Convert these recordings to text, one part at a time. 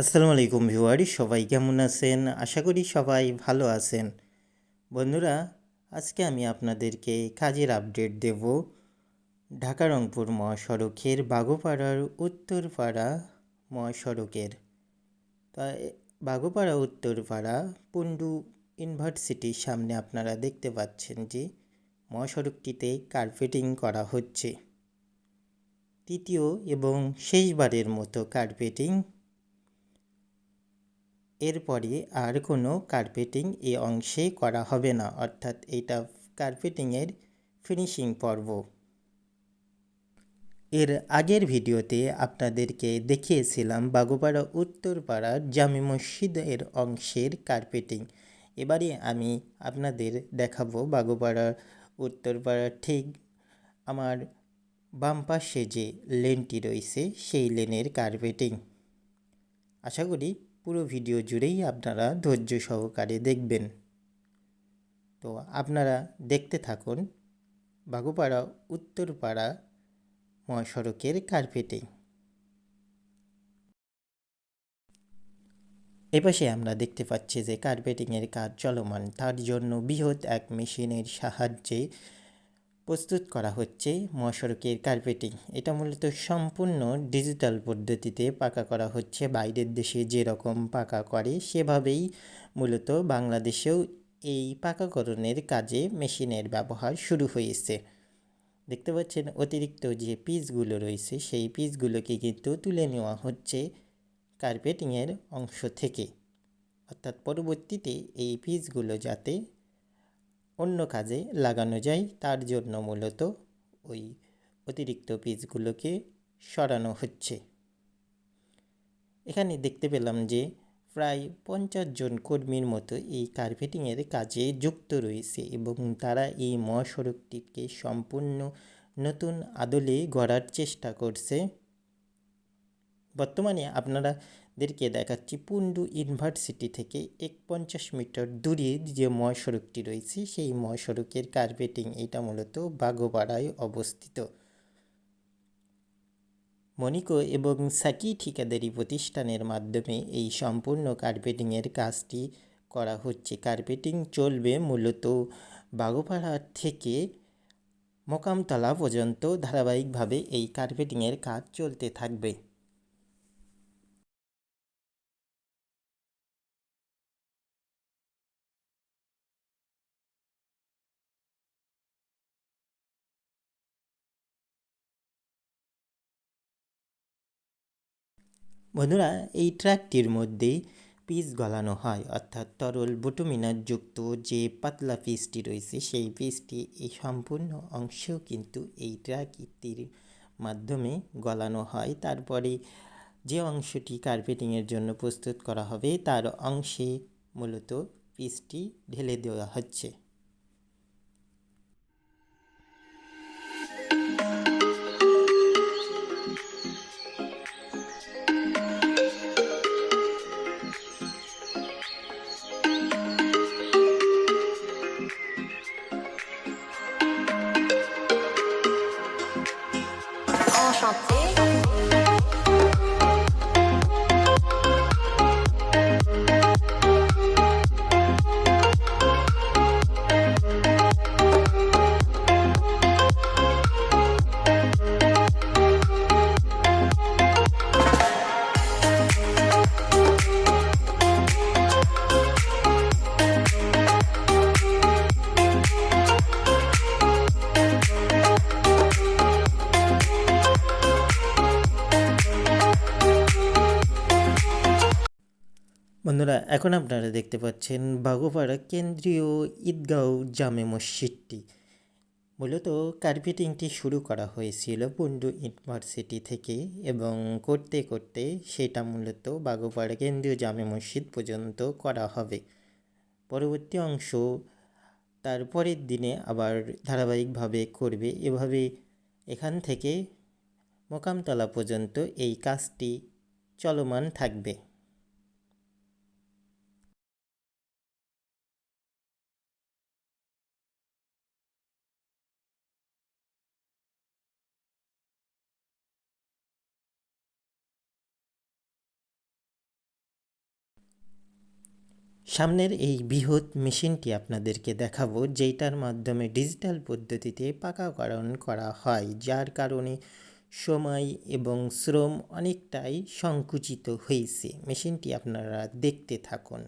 আসসালামু আলাইকুম ভিউয়ারি সবাই কেমন আছেন? আশা করি সবাই ভালো আছেন। বন্ধুরা, আজকে আমি আপনাদেরকে কাজের আপডেট দেব। ঢাকা রংপুর মহাসড়কের বাগোপাড়ার উত্তরপাড়া মহাসড়কের। তা বাগোপাড়া উত্তরপাড়া পুন্ডু ইউনিভার্সিটির সামনে আপনারা দেখতে পাচ্ছেন যে মহাসড়কটিতে কার্পেটিং করা হচ্ছে। তৃতীয় এবং শেষবারের মতো কার্পেটিং এরপরে আর কোনো কার্পেটিং এ অংশে করা হবে না, অর্থাৎ এটা কার্পেটিংয়ের ফিনিশিং পর্ব। এর আগের ভিডিওতে আপনাদেরকে দেখিয়েছিলাম বাগুপাড়া উত্তরপাড়ার জামি মসজিদের অংশের কার্পেটিং এবারে আমি আপনাদের দেখাবো বাগুপাড়া উত্তরপাড়ার ঠিক আমার বাম পাশে যে লেনটি রয়েছে, সেই লেনের কার্পেটিং আশা করি পুরো ভিডিও জুড়েই আপনারা ধৈর্য সহকারে দেখবেন। তো আপনারা দেখতে থাকুন বাগুপাড়া, উত্তরপাড়া মহাসড়কের কার্পেটিং। এপাশে আমরা দেখতে পাচ্ছি যে কার্পেটিংয়ের কাজ চলমান, তার জন্য বৃহৎ এক মেশিনের সাহায্যে প্রস্তুত করা হচ্ছে মহাসড়কের কার্পেটিং। এটা মূলত সম্পূর্ণ ডিজিটাল পদ্ধতিতে পাকা করা হচ্ছে। বাইরের দেশে যেরকম পাকা করে, সেভাবেই মূলত বাংলাদেশেও এই পাকাকরণের কাজে মেশিনের ব্যবহার শুরু হয়েছে। দেখতে পাচ্ছেন অতিরিক্ত যে পিসগুলো রয়েছে, সেই পিসগুলোকে কিন্তু তুলে নেওয়া হচ্ছে কার্পেটিংয়ের অংশ থেকে। অর্থাৎ পরবর্তীতে এই পিসগুলো যাতে অন্য কাজে লাগানো যায়, তার জন্য মূলত ওই অতিরিক্ত পিসগুলোকে সরানো হচ্ছে। এখানে দেখতে পেলাম যে প্রায় পঞ্চাশ জন কর্মীর মতো এই কার্পেটিংয়ের কাজে যুক্ত রয়েছে এবং তারা এই মহাসড়কটিকে সম্পূর্ণ নতুন আদলে গড়ার চেষ্টা করছে। বর্তমানে আপনারা দেরকে দেখাচ্ছি পুন্ডু ইউনিভার্সিটি থেকে এক পঞ্চাশ মিটার দূরে যে মহাসড়কটি রয়েছে, সেই মহাসড়কের কার্পেটিং এটা মূলত বাগোপাড়ায় অবস্থিত। মনিকো এবং সাকি ঠিকাদারি প্রতিষ্ঠানের মাধ্যমে এই সম্পূর্ণ কার্পেটিংয়ের কাজটি করা হচ্ছে। কার্পেটিং চলবে মূলত বাগোপাড়া থেকে মোকামতলা পর্যন্ত ধারাবাহিকভাবে এই কার্পেটিংয়ের কাজ চলতে থাকবে। বন্ধুরা, এই ট্র্যাকটির মধ্যে পিস গলানো হয়, অর্থাৎ তরল বুটুমিনার যুক্ত যে পাতলা পিসটি রয়েছে, সেই পিসটি এই সম্পূর্ণ অংশেও কিন্তু এই ট্র্যাকটির মাধ্যমে গলানো হয়। তারপরে যে অংশটি কার্পেটিংয়ের জন্য প্রস্তুত করা হবে, তার অংশে মূলত পিসটি ঢেলে দেওয়া হচ্ছে। বন্ধুরা, এখন আপনারা দেখতে পাচ্ছেন বাগোপাড়া কেন্দ্রীয় ঈদগাঁও জামে মসজিদটি। মূলত কার্পেটিংটি শুরু করা হয়েছিল পুন্ডু ইউনিভার্সিটি থেকে এবং করতে করতে সেটা মূলত বাগোপাড়া কেন্দ্রীয় জামে মসজিদ পর্যন্ত করা হবে। পরবর্তী অংশ তার পরের দিনে আবার ধারাবাহিকভাবে করবে। এভাবে এখান থেকে মোকামতলা পর্যন্ত এই কাজটি চলমান থাকবে। সামনের এই বৃহৎ মেশিনটি আপনাদেরকে দেখাবো যেটার মাধ্যমে ডিজিটাল পদ্ধতিতে পাকাকরণ করা হয়, যার কারণে সময় এবং শ্রম অনেকটাই সংকুচিত হয়েছে। মেশিনটি আপনারা দেখতে থাকুন।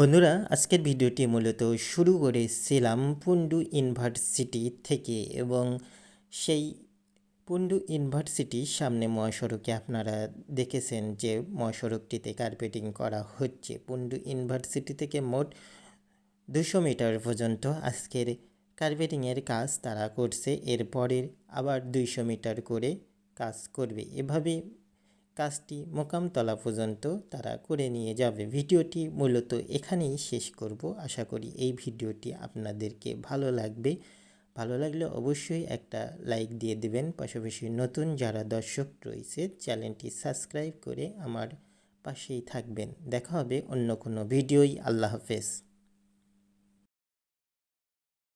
বন্ধুরা, আজকের ভিডিওটি মূলত শুরু করেছিলাম পুন্ডু ইউনিভার্সিটি থেকে এবং সেই পুন্ডু ইউনিভার্সিটির সামনে মহাসড়কে আপনারা দেখেছেন যে মহাসড়কটিতে কার্পেটিং করা হচ্ছে। পুন্ডু ইউনিভার্সিটি থেকে মোট দুশো মিটার পর্যন্ত আজকের কার্পেটিংয়ের কাজ তারা করছে, এরপরের আবার দুইশো মিটার করে কাজ করবে। এভাবে কাজটি মোকামতলা পর্যন্ত তারা করে নিয়ে যাবে। ভিডিওটি মূলত এখানেই শেষ করব। আশা করি এই ভিডিওটি আপনাদেরকে ভালো লাগবে। ভালো লাগলে অবশ্যই একটা লাইক দিয়ে দেবেন। পাশাপাশি নতুন যারা দর্শক রয়েছে, চ্যানেলটি সাবস্ক্রাইব করে আমার পাশেই থাকবেন। দেখা হবে অন্য কোনো ভিডিওই। আল্লাহ হাফেজ।